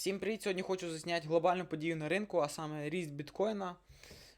Всім привіт! Сьогодні хочу засняти глобальну подію на ринку, а саме ріст біткоїна.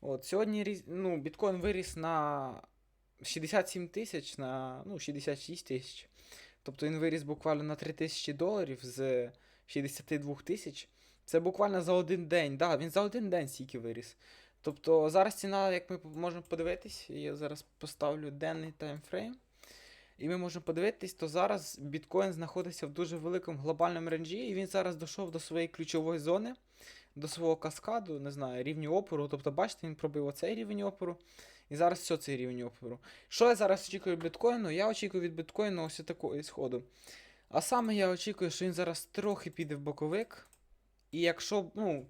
От, сьогодні ну, біткоін виріс на 67 тисяч на ну, 66 тисяч. Тобто він виріс буквально на 3 тисячі доларів з 62 тисяч. Це буквально за один день. Да, він за один день стільки виріс. Тобто зараз ціна, як ми можемо подивитись, я зараз поставлю денний таймфрейм. І ми можемо подивитись, то зараз біткоін знаходиться в дуже великому глобальному ренджі, і він зараз дійшов до своєї ключової зони, до свого каскаду, не знаю, рівню опору. Тобто, бачите, він пробив оцей рівень опору, і зараз все цей рівень опору. Що я зараз очікую від біткоїну? Я очікую від біткоїну ось такого ісходу. А саме я очікую, що він зараз трохи піде в боковик. І якщо, ну.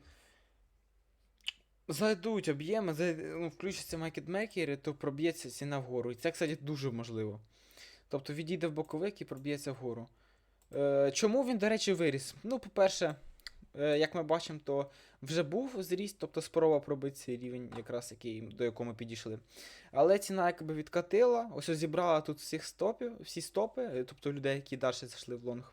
Зайдуть об'єми, зайд... ну, включаться маркетмейкери, то проб'ється ціна вгору. І це, кстати, дуже можливо. Тобто відійде в боковик і проб'ється вгору. Е, чому він, до речі, виріс? Ну, по-перше, е, як ми бачимо, то вже був зріст, тобто спроба пробити цей рівень, якраз який, до якого ми підійшли. Але ціна якби відкатила, ось зібрала тут всіх стопів, всі стопи, е, тобто людей, які далі зайшли в лонг.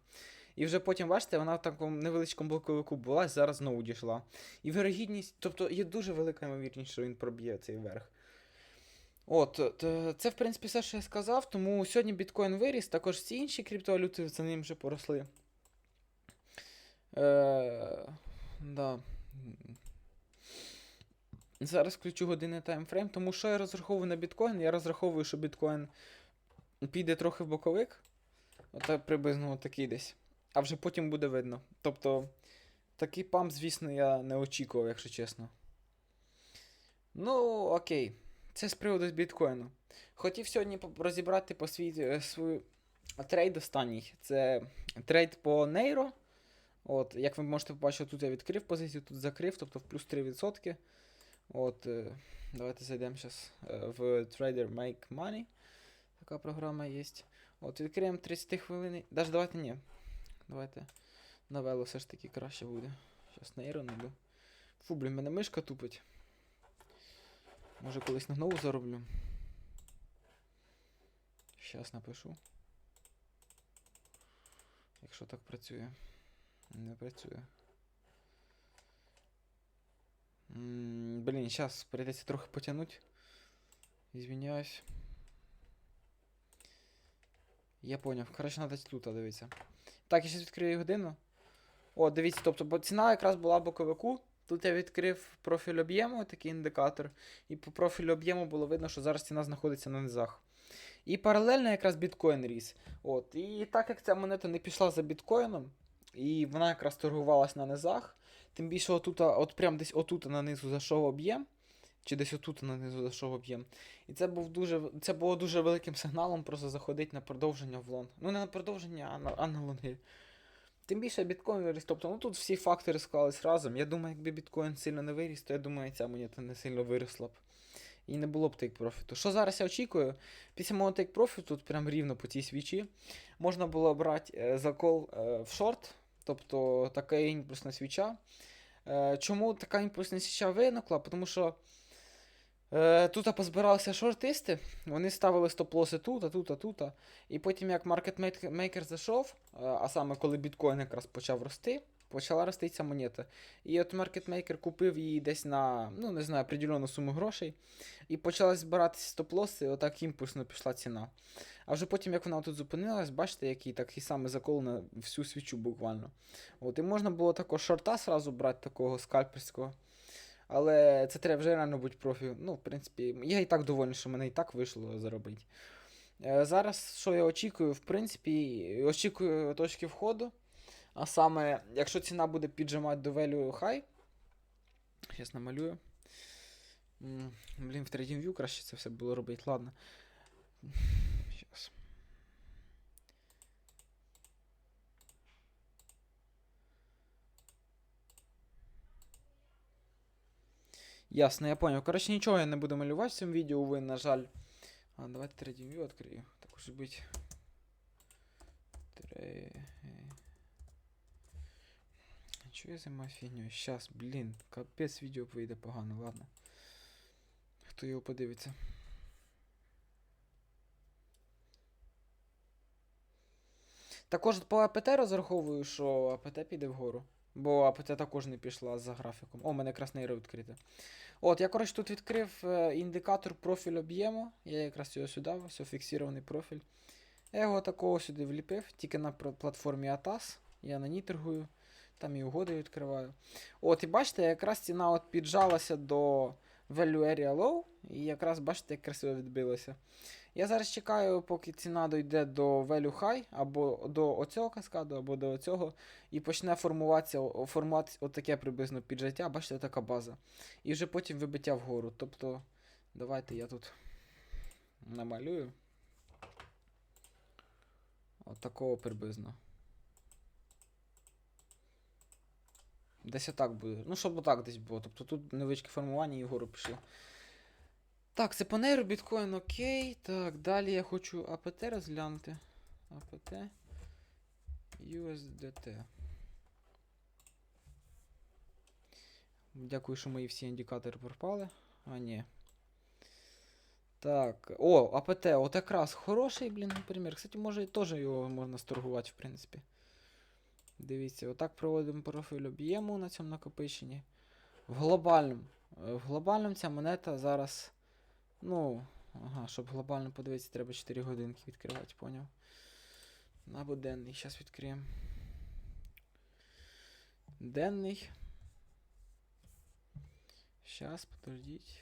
І вже потім, бачите, вона в такому невеличкому боковику була, зараз знову дійшла. І вирогідність, тобто є дуже велика ймовірність, що він проб'є цей верх. От, це в принципі все, що я сказав. Тому сьогодні біткоін виріс, також всі інші криптовалюти за ним вже поросли. Е, да. Зараз включу годинний таймфрейм, тому що я розраховую на біткоін. Я розраховую, що біткоін піде трохи в боковик. Отак приблизно такий десь. А вже потім буде видно. Тобто, такий памп, звісно, я не очікував, якщо чесно. Ну, окей. Це з приводу біткоїну. Хотів сьогодні розібрати по свій, е, свою трейд останній. Це трейд по нейро. От, як ви можете побачити, тут я відкрив позицію, тут закрив, тобто в плюс 3%. От, е, давайте зайдемо зараз в Trader Make Money. Така програма є. От, відкриємо 30 хвилин. Даже давайте ні. Давайте на вело все ж таки краще буде. Зараз нейро найду. Фу, блін, мене мишка тупить. Може колись на нову зароблю. Щас напишу. Якщо так працює. Не працює. М, Блін, зараз прийдеться трохи потягнути. Извиняюсь. Я поняв. Коротше, треба тут дивитися. Так, я зараз відкрию годину. О, дивіться, тобто, бо ціна якраз була боковику. Тут я відкрив профіль об'єму, такий індикатор. І по профілю об'єму було видно, що зараз ціна знаходиться на низах. І паралельно якраз біткоін ріс. От. І так як ця монета не пішла за біткоїном, і вона якраз торгувалась на низах, тим більше отут, от прям десь отут на низу зайшов об'єм, чи десь отут на низу зайшов об'єм. І це був дуже, це було дуже великим сигналом просто заходити на продовження в лонг. Ну не на продовження, а на, а на лонги. Тим більше біткоін виріс. Тобто, ну тут всі фактори склались разом. Я думаю, якби біткоін сильно не виріс, то я думаю, ця монета не сильно виросла б. І не було б тейк профіту. Що зараз я очікую? Після мого тейк профіту, тут прям рівно по цій свічі, можна було брати е, закол е, в шорт, тобто така імпульсна свіча. Е, чому така імпульсна свіча виникла? Тому що е, тут позбиралися шортисти, вони ставили стоп-лоси тут, а тут, а тут. І потім, як маркетмейкер зайшов, е, а саме коли біткоін якраз почав рости, почала рости ця монета. І от маркетмейкер купив її десь на, ну не знаю, определену суму грошей. І почали збиратися стоп-лоси, отак імпульсно пішла ціна. А вже потім, як вона тут зупинилась, бачите, який такий самий закол на всю свічу буквально. От, і можна було також шорта сразу брати, такого скальперського. Але це треба вже реально бути профі. Ну, в принципі, я і так довольний, що мене і так вийшло заробити. Е, Зараз, що я очікую, в принципі, очікую точки входу. А саме, якщо ціна буде піджимати до value high, зараз намалюю. Блін, в TradingView краще це все було робити, ладно. Щас. Ясно, я понял. Коротше, нічого я не буду малювати в цьому відео, увы, на жаль. А, давайте TradingView відкрию. Так уж бить. Тре... Чого я займаюсь фігньою? Щас, блін, капець відео вийде погано, ладно. Хто його подивиться? Також по АПТ розраховую, що АПТ піде вгору. Бо АПТ також не пішла за графіком. О, у мене якраз нейро відкрите. От, я, коротше, тут відкрив е, індикатор профіль об'єму. Я якраз його сюди, все фіксований профіль. Я його такого сюди вліпив, тільки на платформі ATAS. Я на ній торгую, там і угоди відкриваю. От, і бачите, якраз ціна от піджалася до Value Area Low, і якраз бачите, як красиво відбилося. Я зараз чекаю, поки ціна дойде до Value High, або до оцього каскаду, або до оцього, і почне формуватися, формуватися отаке приблизно піджаття, бачите, така база. І вже потім вибиття вгору. Тобто, давайте я тут намалюю. От приблизно. Десь отак буде. Ну, щоб отак десь було. Тобто тут невеличке формування і вгору пішло. Так, це по біткоін окей. Так, далі я хочу АПТ розглянути. АПТ. USDT. Дякую, що мої всі індикатори пропали. А, ні. Так. О, АПТ, от якраз хороший, блін, примір. Кстати, може теж його можна сторгувати, в принципі. Дивіться, отак проводимо профіль об'єму на цьому накопиченні. В глобальному. е, В глобальному ця монета зараз. Ну, ага, щоб глобально подивитися, треба 4 годинки відкривати, поняв? Або денний. Зараз відкриємо. Денний. Щас, подождіть.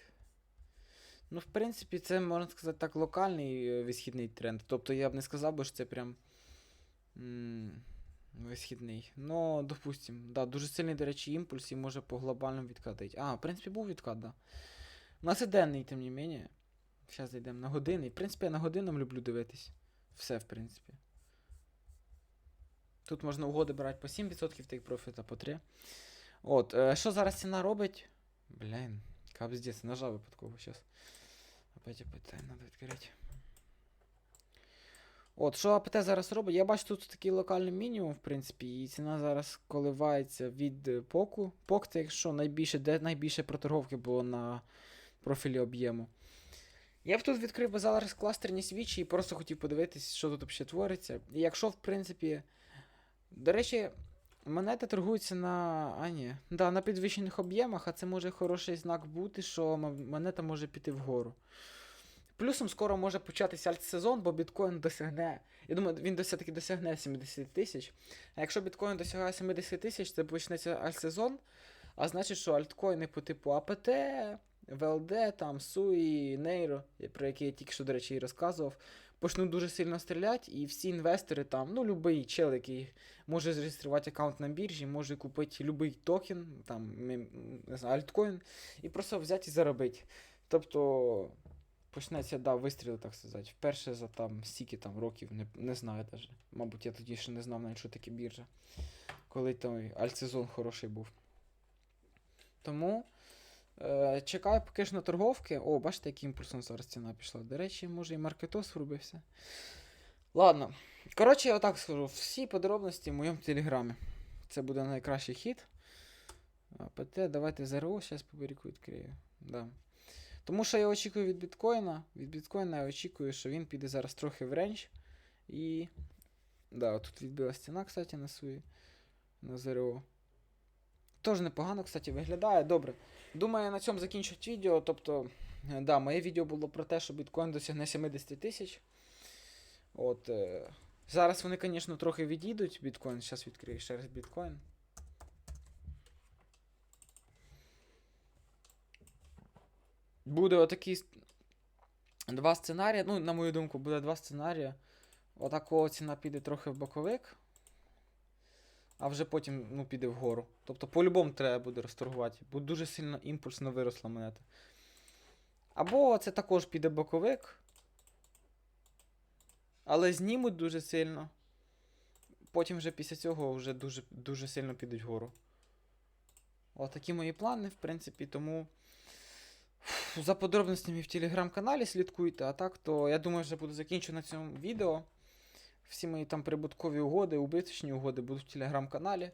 Ну, в принципі, це, можна сказати, так, локальний е, висхідний тренд. Тобто я б не сказав би, що це прям. м, Висхідний. Ну, допустим, да, дуже сильний, до речі, імпульс і може по глобальному відкатити. А, в принципі, був відкат, да. У нас і денний, тим не менее. Зараз зайдемо на години. В принципі, я на годинам люблю дивитись. Все, в принципі. Тут можна угоди брати по 7% take profit, а по 3. От, е, що зараз ціна робить? Блін, капздець, нажав випадково зараз. Опять АПТ, надо відкрити. От, що АПТ зараз робить? Я бачу тут такий локальний мінімум, в принципі, і ціна зараз коливається від е, поку. Пок це якщо найбільше, де найбільше проторговки було на профілі об'єму. Я б тут відкрив би зараз кластерні свічі і просто хотів подивитись, що тут взагалі твориться. І якщо, в принципі. До речі, монета торгується на. А, ні. Да, на підвищених об'ємах, а це може хороший знак бути, що монета може піти вгору. Плюсом скоро може початися альтсезон, бо біткоін досягне. Я думаю, він все-таки досягне 70 тисяч. А якщо біткоін досягає 70 тисяч, це почнеться альтсезон. А значить, що альткоїни по типу АПТ, ВЛД, там, Суї, Нейро, про які я тільки що, до речі, і розказував, почнуть дуже сильно стріляти, і всі інвестори там, ну, любий чел, який може зареєструвати аккаунт на біржі, може купити любий токен, там, не знаю, альткоін, і просто взяти і заробити. Тобто почнеться, да, вистріл, так сказати. Вперше за там стільки там років, не, не знаю навіть. Мабуть, я тоді ще не знав навіть, що таке біржа. Коли той альтсезон хороший був. Тому е, чекаю поки ж на торговки. О, бачите, яким імпульсом зараз ціна пішла. До речі, може і маркетос врубився. Ладно. Коротше, я отак скажу. Всі подробності в моєму телеграмі. Це буде найкращий хід. АПТ, давайте ЗРО, зараз по берегу відкрию. Да. Тому що я очікую від біткоїна. Від біткоїна я очікую, що він піде зараз трохи в рейндж. І. Да, тут відбила стіна, кстати, на свої. На ЗРО. Тож непогано, кстати, виглядає. Добре. Думаю, на цьому закінчить відео. Тобто, да, моє відео було про те, що біткоін досягне 70 тисяч. От. Е, зараз вони, звісно, трохи відійдуть. Біткоін. Зараз відкрию ще раз біткоін. Буде отакий два сценарії. Ну, на мою думку, буде два сценарії. Отакого ціна піде трохи в боковик, а вже потім ну, піде вгору. Тобто, по-любому треба буде розторгувати, бо дуже сильно імпульсно виросла монета. Або це також піде боковик, але знімуть дуже сильно. Потім вже після цього вже дуже, дуже сильно підуть вгору. Отакі мої плани, в принципі, тому. За подробностями в телеграм-каналі слідкуйте, а так, то я думаю, вже буду закінчу на цьому відео. Всі мої там прибуткові угоди, убиточні угоди будуть в телеграм-каналі.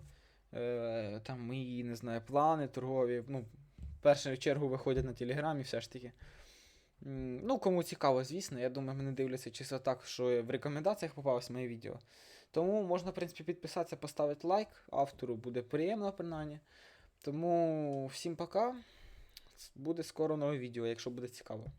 Е, там мої, не знаю, плани торгові. Ну, в першу чергу виходять на телеграмі, все ж таки. Ну, кому цікаво, звісно. Я думаю, мене дивляться чисто так, що в рекомендаціях попалось моє відео. Тому можна, в принципі, підписатися, поставити лайк. Автору буде приємно, принаймні. Тому всім пока. Буде скоро нове відео, якщо буде цікаво.